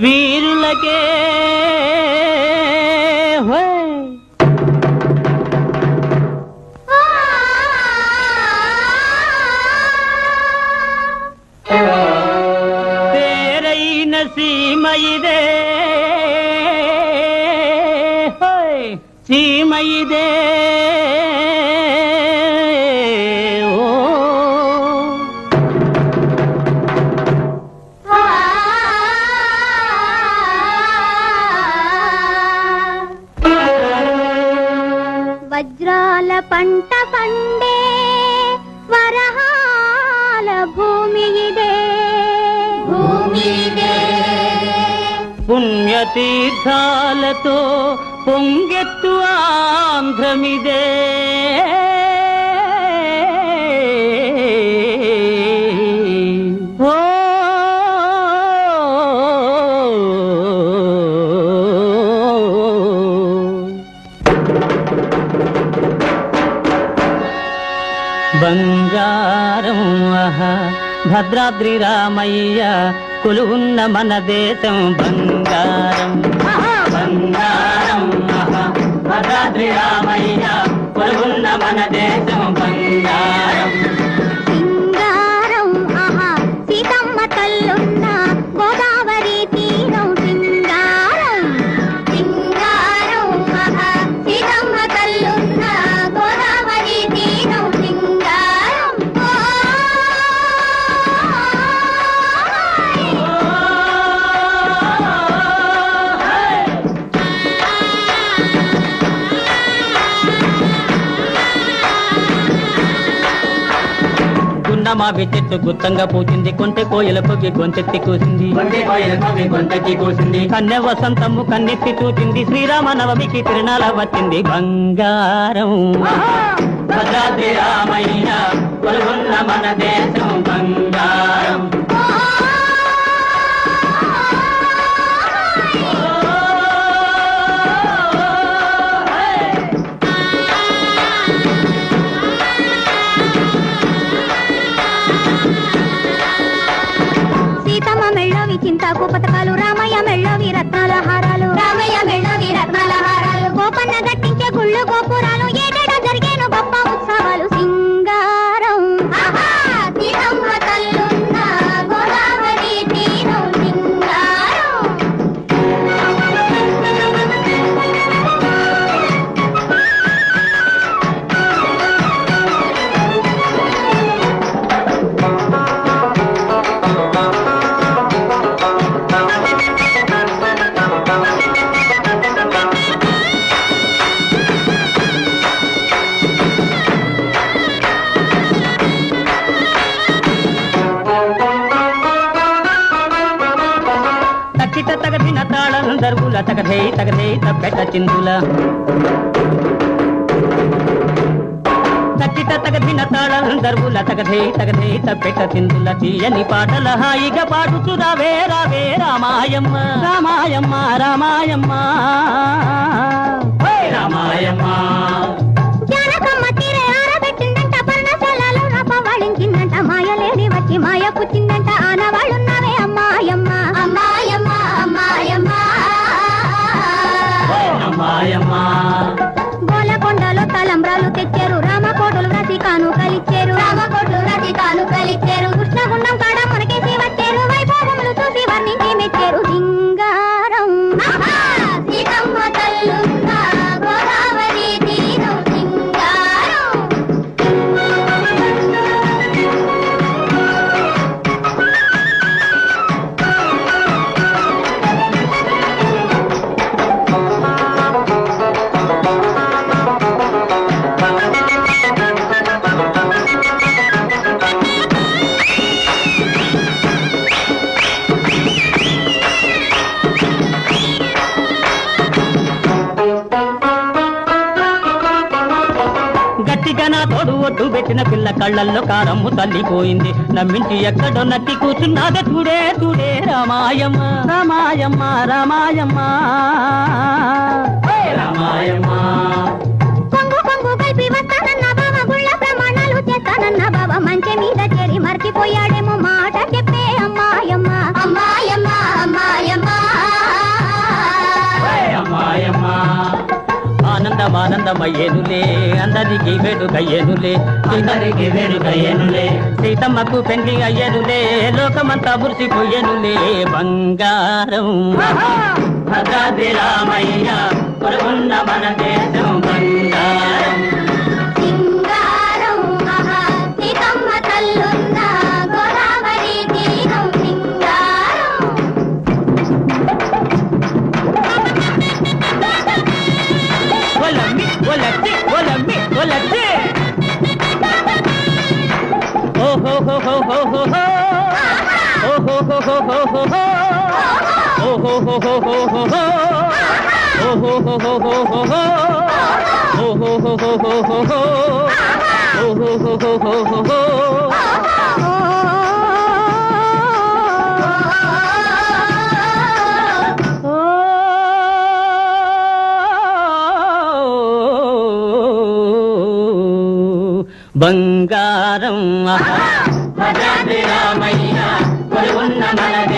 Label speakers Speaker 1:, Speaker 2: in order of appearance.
Speaker 1: वीर लगे हुए तेरे नसीम दे
Speaker 2: सीम दे పంట పండే వరహాల భూమి ఇదే భూమి ఇదే
Speaker 1: పుణ్యతీర్థాలతో పొంగెత్తు ఆంధ్రమిదే బంగారం ఆహా భద్రాద్రి రామయ్య కొలువున్న మన దేశం. బంగారం బంగారం ఆహా భద్రాద్రి రామయ్య కొలువున్న మన దేశం. గున్న మావి చెట్టు గుత్తంగా పూచింది కొంటె కోయల పొగి గొంతెత్తి కూసింది. కన్నె వసంతము కన్నెత్తి చూచింది శ్రీరామ నవమికి తిరునాల వచ్చింది. బంగారం. భద్రాద్రి రామయ్య మన దేశం బంగారం.
Speaker 2: మెళ్ళవి చింతాకు పథకాలు రామయ్య మెళ్ళో రత్నాల హారాలు
Speaker 1: చిందుల దర్వుల తగధై తప్పెట చిందుల. తట్టిట తగదిన తాళం దర్వుల తగధై తగధై తప్పెట చిందుల. తీయని పాటల హాయిగా పాడుచు రావే రావే రామాయమ్మ. రామాయమ్మ రామాయమ్మ. ఓయ్
Speaker 2: గోలకొండలో తలంబ్రాలు తెచ్చారు
Speaker 1: పెట్టిన పిల్ల కళ్ళల్లో కారమ్ము తల్లిపోయింది. నమ్మించి ఎక్కడో నట్టి కూర్చున్నాదే. చూడే చూడే రామాయమ్మ. రామాయమ్మ రామాయమ్మ. రామాయమ్మ.
Speaker 3: ఆనందమయ్యేనులే అందరికి వేడుకయ్యేనులే
Speaker 1: అందరికి వేడుకయ్యేనులే
Speaker 3: సీతమ్మకు పెండి అయ్యేనులే లోకమంతా మురిసిపోయేనులే. బంగారం.
Speaker 1: భద్రాద్రి రామయ్య మన దేశం. బంగారం రామయ్య కొలువున్న మనది